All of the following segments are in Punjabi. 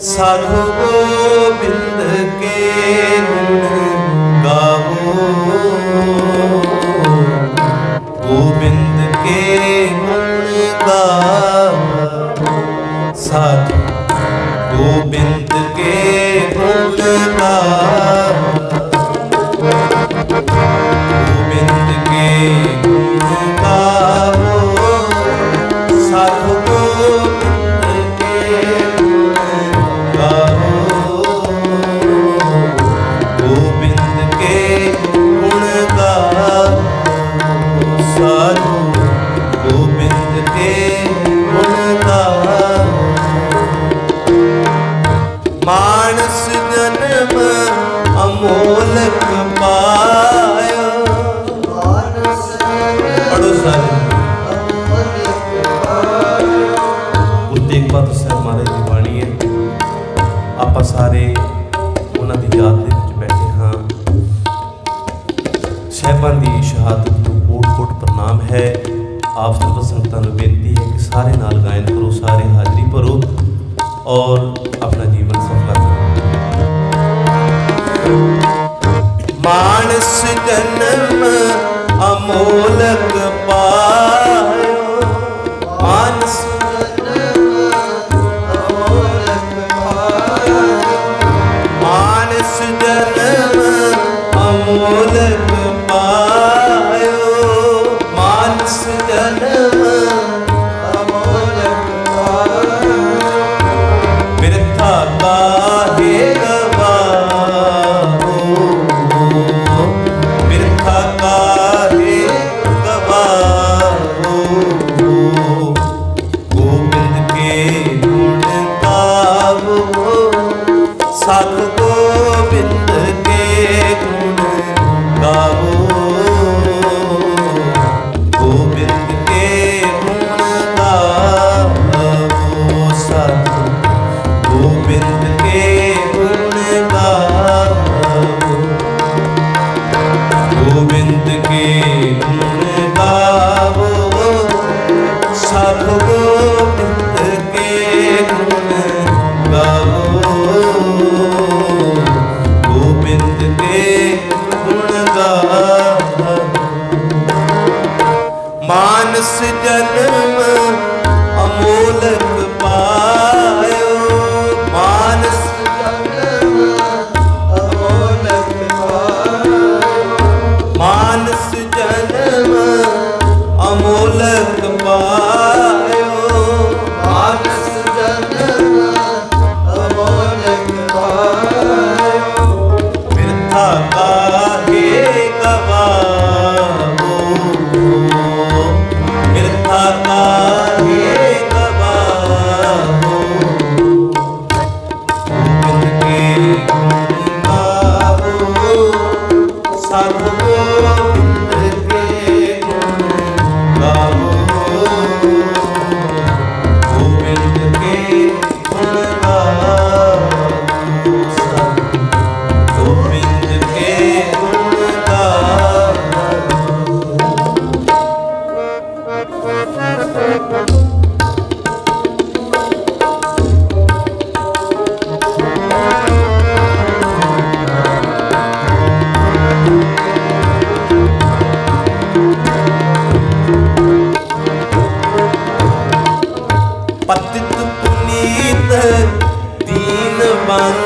ਸਾਧੂ ਗੋਬਿੰਦ Oh ਗੁਰਬਾਤ ਸਾਹਿਬ ਮਹਾਰਾਜ ਦੀ ਬਾਣੀ ਹੈ। ਆਪਾਂ ਸਾਰੇ ਉਹਨਾਂ ਦੀ ਯਾਦ ਦੇ ਵਿੱਚ ਬੈਠੇ ਹਾਂ। ਸਹਿਬਾਂ ਦੀ ਸ਼ਹਾਦਤ ਨੂੰ ਕੋਟ-ਕੋਟ ਪ੍ਰਣਾਮ ਹੈ। ਆਪ ਸਭ ਸੰਗਤਾਂ ਨੂੰ ਬੇਨਤੀ ਹੈ ਕਿ ਸਾਰੇ ਨਾਲ ਗਾਇਨ ਕਰੋ, ਸਾਰੇ ਹਾਜ਼ਰੀ ਭਰੋ ਔਰ ਆਪਣਾ ਜੀਵਨ ਸਫਲਾ ਕਰੋ। ਮਾਨਸ ਜਨਮ ਅਮੋਲਕ ਪਾ ਸੁਣਦਾ ਦੀਨ ਬੰਦ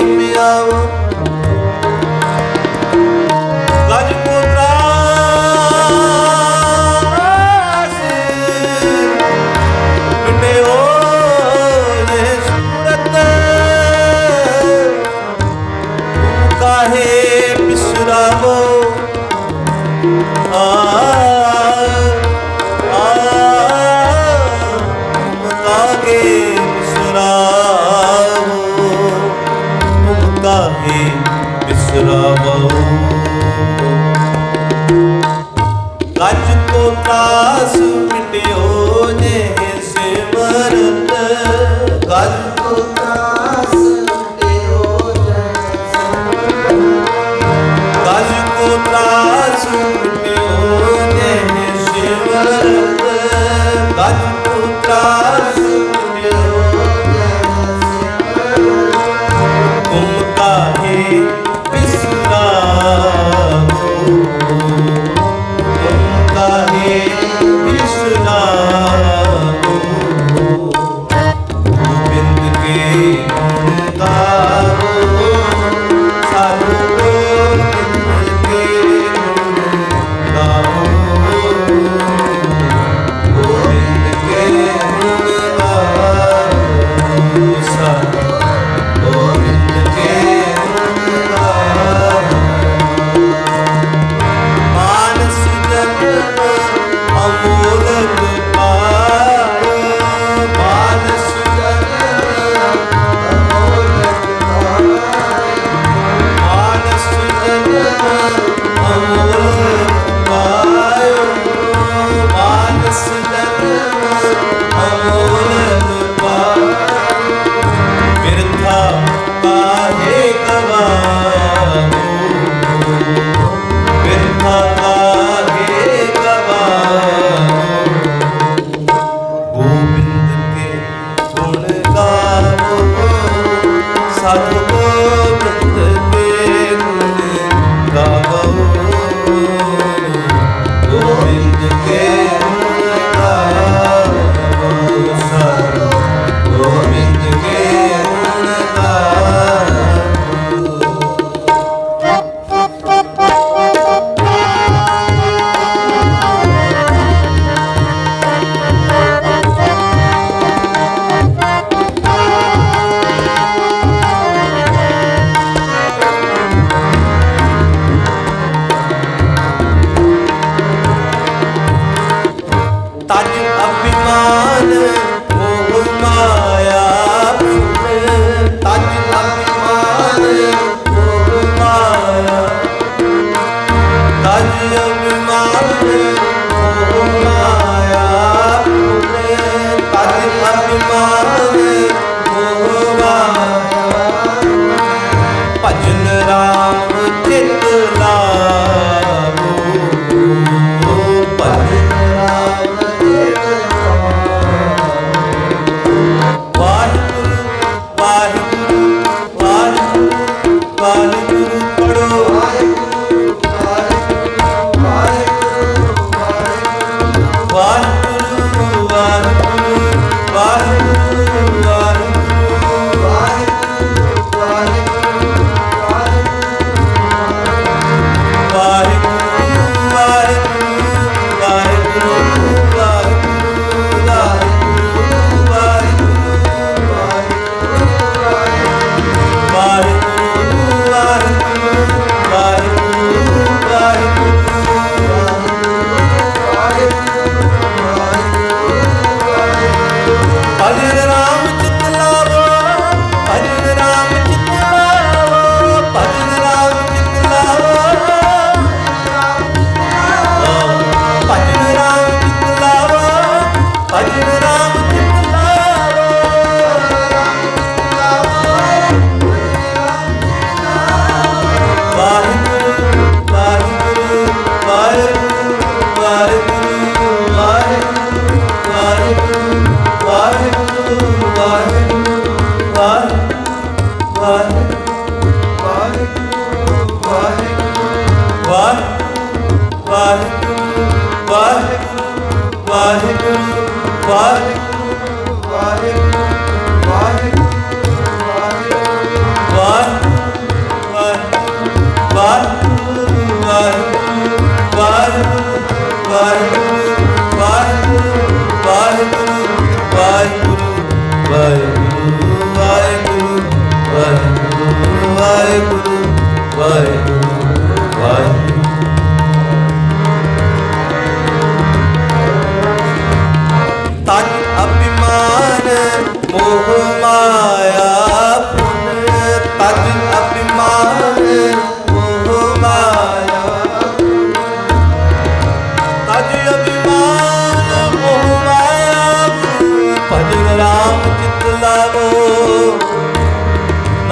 ਗੱਜ ਕੋ ਤਾਸ ਮਿਟਿਓ ਜੇ ਸਿਮਰਤ ਗੱਜ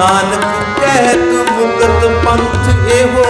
ਨਾਨਕ ਕਹਿ ਤੂੰ ਮੁਕਤ ਪੰਥ ਇਹੋ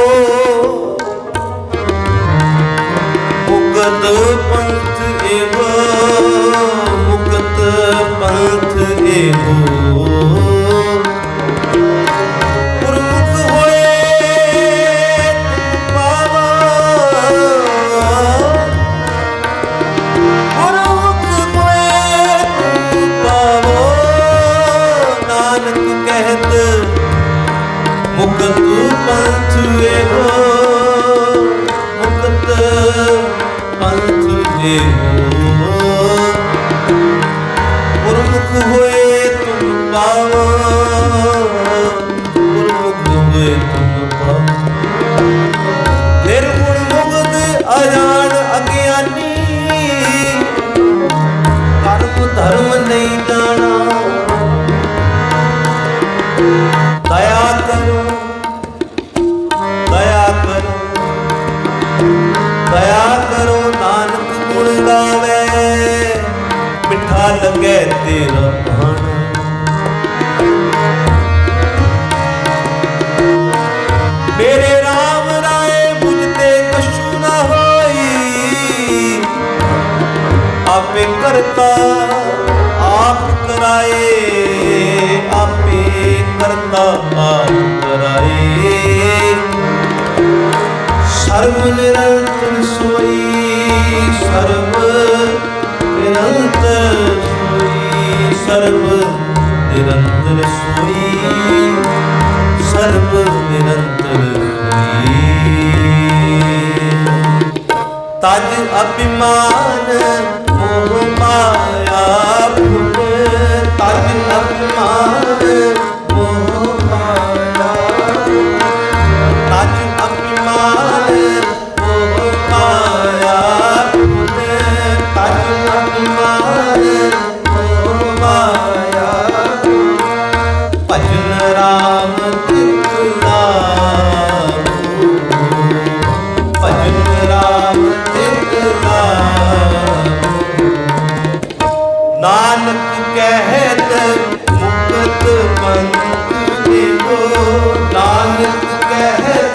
ਕਰਤਾ ਆਤਰਾਏ ਸਰਬ ਨਿਰੰਤਰ ਸੋਈ ਸਰਬ ਨਿਰੰਤਰ ਸੋਈ ਸਰਬ ਨਿਰੰਤਰ ਸੋਈ ਸਰਬ ਨਿਰੰਤਰ ਸੋਈ। ਤਜ ਅਭਿਮਾਨ ਮੋਹ ਮਾਰ ਕਹਿਤ ਮੁਕਤ ਮਨ ਦੇਵੋ ਨਾਨਕ ਕਹਿਤ